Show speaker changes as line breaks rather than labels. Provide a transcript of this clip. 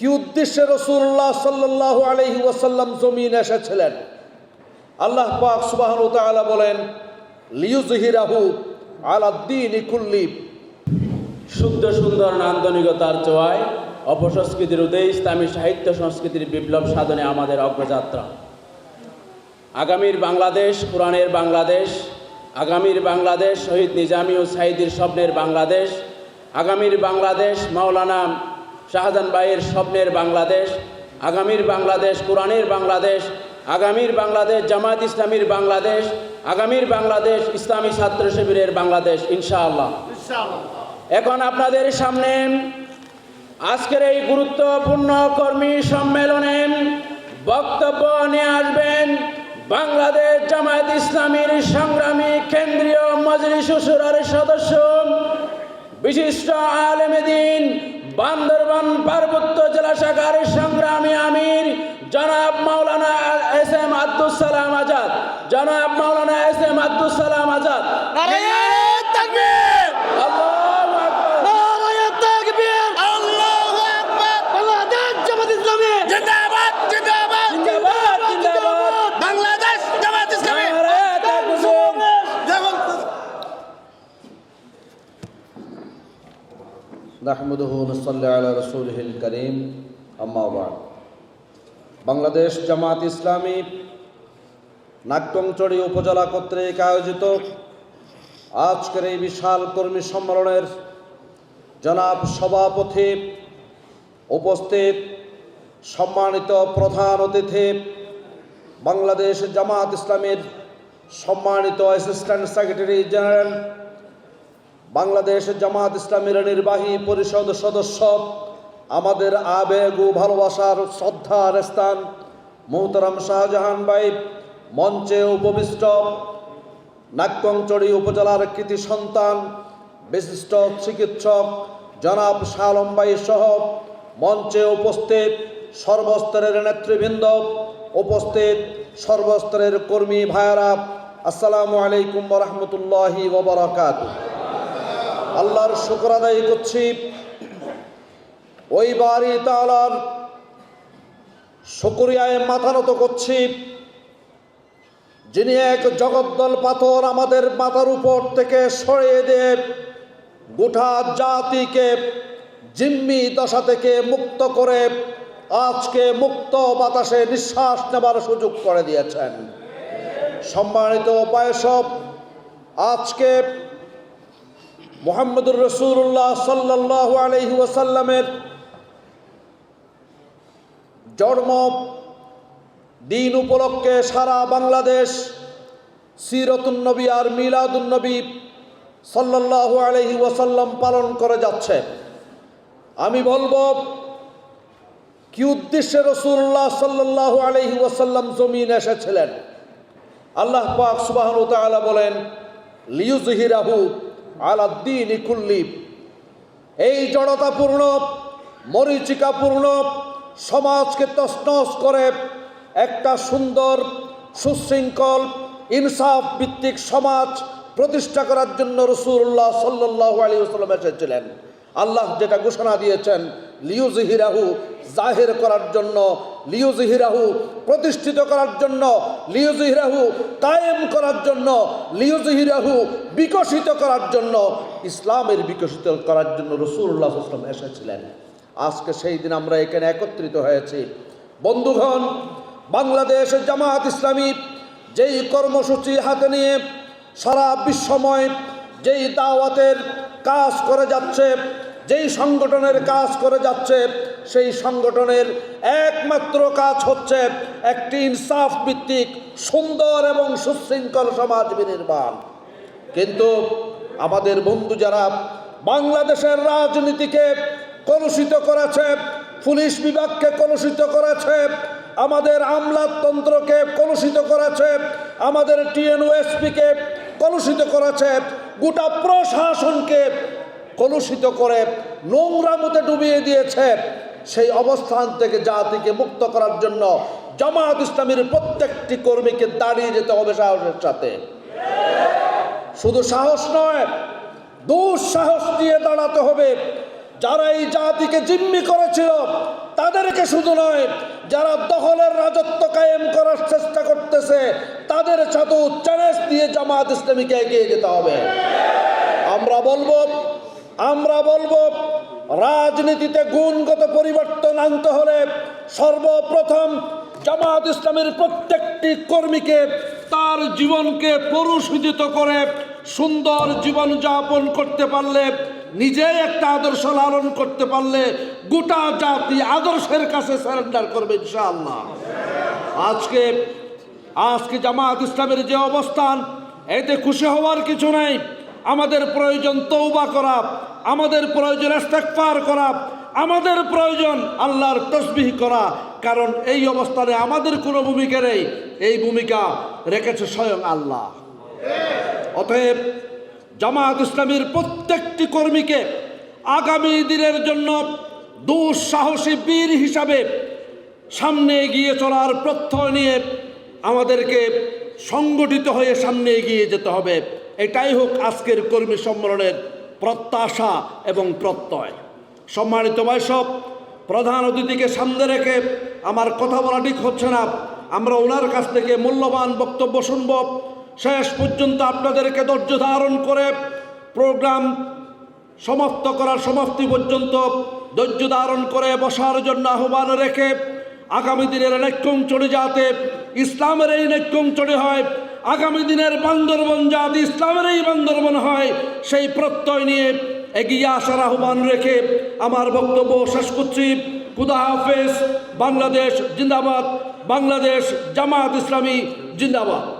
কি উদ্দেশ্যে রসুল্লাহ সাল্লাহ আলহি ওয়াসাল্লাম জমিন এসেছিলেন? আল্লাহ পাক সুবাহ তাআলা বলেন লিউজহিরাহু আলাদ্দিন ইকুল্লি
শুদ্ধ সুন্দর নান্দনিকতার চোয়ায় অপসংস্কৃতির উদয় ইসলামী সাহিত্য সংস্কৃতির বিপ্লব সাধনে আমাদের অগ্রযাত্রা। আগামীর বাংলাদেশ কোরআনের বাংলাদেশ, আগামীর বাংলাদেশ শহীদ নিজামী ও সাইদির স্বপ্নের বাংলাদেশ, আগামীর বাংলাদেশ মাওলানা শাহজাহান ভাইয়ের স্বপ্নের বাংলাদেশ আগামীর বাংলাদেশ কোরআনের বাংলাদেশ আগামীর বাংলাদেশ জামায়াত ইসলামীর বাংলাদেশ আগামীর বাংলাদেশ ইসলামী ছাত্র শিবিরের বাংলাদেশ ইনশাআল্লাহ। এখন আপনাদের সামনে আজকের এই গুরুত্বপূর্ণ কর্মী সম্মেলনে বক্তব্য নিয়ে আসবেন বাংলাদেশ জামায়াত ইসলামীর সংগ্রামী কেন্দ্রীয় মজলিস সদস্য বিশিষ্ট আলেমেদিন বান্দরবান পার্বত্য জেলা শাখার সংগ্রামী আমির জনাব মাওলানা এস এম আব্দুল সালাম আজাদ। জনাব মাওলানা এস এম আব্দুল সালাম আজাদ
নারায়ণ তাকবীর
আল্লাহু আকবার
নারায়ণ তাকবীর আল্লাহু আকবার বাংলাদেশ জামাত ইসলামী জিন্দাবাদ জিন্দাবাদ
জিন্দাবাদ, জিন্দাবাদ।
বাংলাদেশ জামাত ইসলামী
নারায়ে তাকবীর।
নাহমুদহু নসল্লি আলা রসুলহিল করিম আম্মাবাদ বাংলাদেশ জামাত ইসলামী নাগটংচড়ি উপজেলা কর্তৃক আয়োজিত আজকের এই বিশাল কর্মী সম্মেলনের জনাব সভাপতি উপস্থিত সম্মানিত প্রধান অতিথি বাংলাদেশ জামাত ইসলামের সম্মানিত assistant secretary general Bangladesh Jamaat ইসলামের নির্বাহী পরিষদ সদস্য, আমাদের আবেগ ও ভালোবাসার শ্রদ্ধার স্থান মোহতারাম শাহজাহান ভাই, মঞ্চে উপবিষ্ট নাগকংচড়ি উপজেলার কৃতি সন্তান, বিশিষ্ট চিকিৎসক জনাব শালম ভাই সহ মঞ্চে উপস্থিত সর্বস্তরের নেতৃবৃন্দ, উপস্থিত সর্বস্তরের কর্মী ভাইয়ারা, আসসালামু আলাইকুম রহমতুল্লাহি ওবরাকাতু আল্লাহর শুকর আদায় করছি। ওই বাড়ি তালার শুকরিয়ায় মাথা নত করছি। যিনি এক জগদ্দল পাথর আমাদের মাথার উপর থেকে সরিয়ে দিয়ে গোটা জাতিকে জিম্মি দশা থেকে মুক্ত করে আজকে মুক্ত বাতাসে নিঃশ্বাস নেবার সুযোগ করে দিয়েছেন। সম্মানিত উপায়সব, আজকে মোহাম্মদুর রসুল্লাহ সাল্লাহ আলহি ওয়াসাল্লামের জন্ম দিন উপলক্ষে সারা বাংলাদেশ সিরতুন্নবী আর মিলাদুন্নবী সাল্লাহ আলহি ওয়াসাল্লাম পালন করে যাচ্ছে। আমি বলব, কি উদ্দেশ্যে রসুল্লাহ সাল্লাহ আলহি ওয়াসাল্লাম জমিন এসেছিলেন? আল্লাহ পাক সুবাহ তাআলা বলেন লিউজহিরাহু আলাদ্দিন ইকুল্লি এই জড়তাপূর্ণ, মরিচিকাপূর্ণ, সমাজকে তসনস করে একটা সুন্দর, সুশৃঙ্খল, ইনসাফ ভিত্তিক সমাজ প্রতিষ্ঠা করার জন্য রসুল্লাহ সাল্লাহ আলী আসলাম এসেছিলেন। আল্লাহ যেটা ঘোষণা দিয়েছেন লিউজহিরাহু জাহির করার জন্য লিউজহিরাহু প্রতিষ্ঠিত করার জন্য লিউজহিরাহু কায়েম করার জন্য লিউজহিরাহু বিকশিত করার জন্য, ইসলামের বিকশিত করার জন্য রসুল্লাহ আসলাম এসেছিলেন। আজকে সেই দিন আমরা এখানে একত্রিত হয়েছি। বন্ধুগণ, বাংলাদেশ জামাত ইসলামী যেই কর্মসূচি হাতে নিয়ে সারা বিশ্বময় যেই দাওয়াতের কাজ করে যাচ্ছে, যেই সংগঠনের কাজ করে যাচ্ছে, সেই সংগঠনের একমাত্র কাজ হচ্ছে একটি ইনসাফ ভিত্তিক সুন্দর এবং সুশৃঙ্খল সমাজ বিনির্মাণ। কিন্তু আমাদের বন্ধু যারা বাংলাদেশের রাজনীতিকে কলুষিত করেছে, পুলিশ বিভাগকে কলুষিত করেছে, আমাদের আমলাতন্ত্রকে কলুষিত করেছে, আমাদের টিএনওএসপিকে কলুষিত করেছে গোটা প্রশাসনকে কলুষিত করে নোংরা মতে ডুবিয়ে দিয়েছে সেই অবস্থান থেকে জাতিকে মুক্ত করার জন্য জামায়াত ইসলামীর প্রত্যেকটি কর্মীকে দাঁড়িয়ে যেতে হবে সাহসের সাথে। শুধু সাহস নয়, দুঃসাহস দিয়ে দাঁড়াতে হবে। যারা এই জাতিকে জিম্মি করেছিল, তাদেরকে শুধু নয়, যারা দখলের রাজত্ব কায়েম করার চেষ্টা করতেছে, তাদের সাথেও চ্যালেঞ্জ দিয়ে জামাত ইসলামীকে এগিয়ে যেতে হবে। আমরা বলব আমরা বলব, রাজনীতিতে গুণগত পরিবর্তন আনতে হলে সর্বপ্রথম জামাত ইসলামের প্রত্যেকটি কর্মীকে তার জীবনকে পরিশোধিত করে সুন্দর জীবন যাপন করতে পারলে নিজে একটা আদর্শ লালন করতে পারলে গোটা জাতি আদর্শের কাছে সারেন্ডার করবে ইনশাআল্লাহ। আজকে আজকে জামাত ইসলামের যে অবস্থান, এতে খুশি হওয়ার কিছু নাই। আমাদের প্রয়োজন তৌবা করা, আমাদের প্রয়োজন ইস্তেগফার করা, আমাদের প্রয়োজন আল্লাহর তসবিহ করা। কারণ এই অবস্থানে আমাদের কোনো ভূমিকা নেই, এই ভূমিকা রেখেছে স্বয়ং আল্লাহ। অতএব জামাত ইসলামীর প্রত্যেকটি কর্মীকে আগামী দিনের জন্য দুঃসাহসী বীর হিসাবে সামনে এগিয়ে চলার প্রত্যয় নিয়ে আমাদেরকে সংগঠিত হয়ে সামনে এগিয়ে যেতে হবে। এটাই হোক আজকের কর্মী সম্মেলনের প্রত্যাশা এবং প্রত্যয়। সম্মানিত বৈশব প্রধান অতিথিকে সামনে রেখে আমার কথা বলা ঠিক হচ্ছে না। আমরা ওনার কাছ থেকে মূল্যবান বক্তব্য শুনব। শেষ পর্যন্ত আপনাদেরকে ধৈর্য ধারণ করে প্রোগ্রাম সমাপ্ত করার সমাপ্তি পর্যন্ত ধৈর্য ধারণ করে বসার জন্য আহ্বান রেখে আগামী দিনের নৈক্যঞ্চলে যাতে ইসলামের এই নৈক্যঞ্চলে হয় আগামী দিনের বান্দরবন যা ইসলামের এই বান্দরবন হয়, সেই প্রত্যয় নিয়ে এগিয়ে আসার আহ্বান রেখে আমার বক্তব্য শেষ করছি। খুদা হাফেজ, বাংলাদেশ জিন্দাবাদ, বাংলাদেশ জামাত ইসলামী জিন্দাবাদ।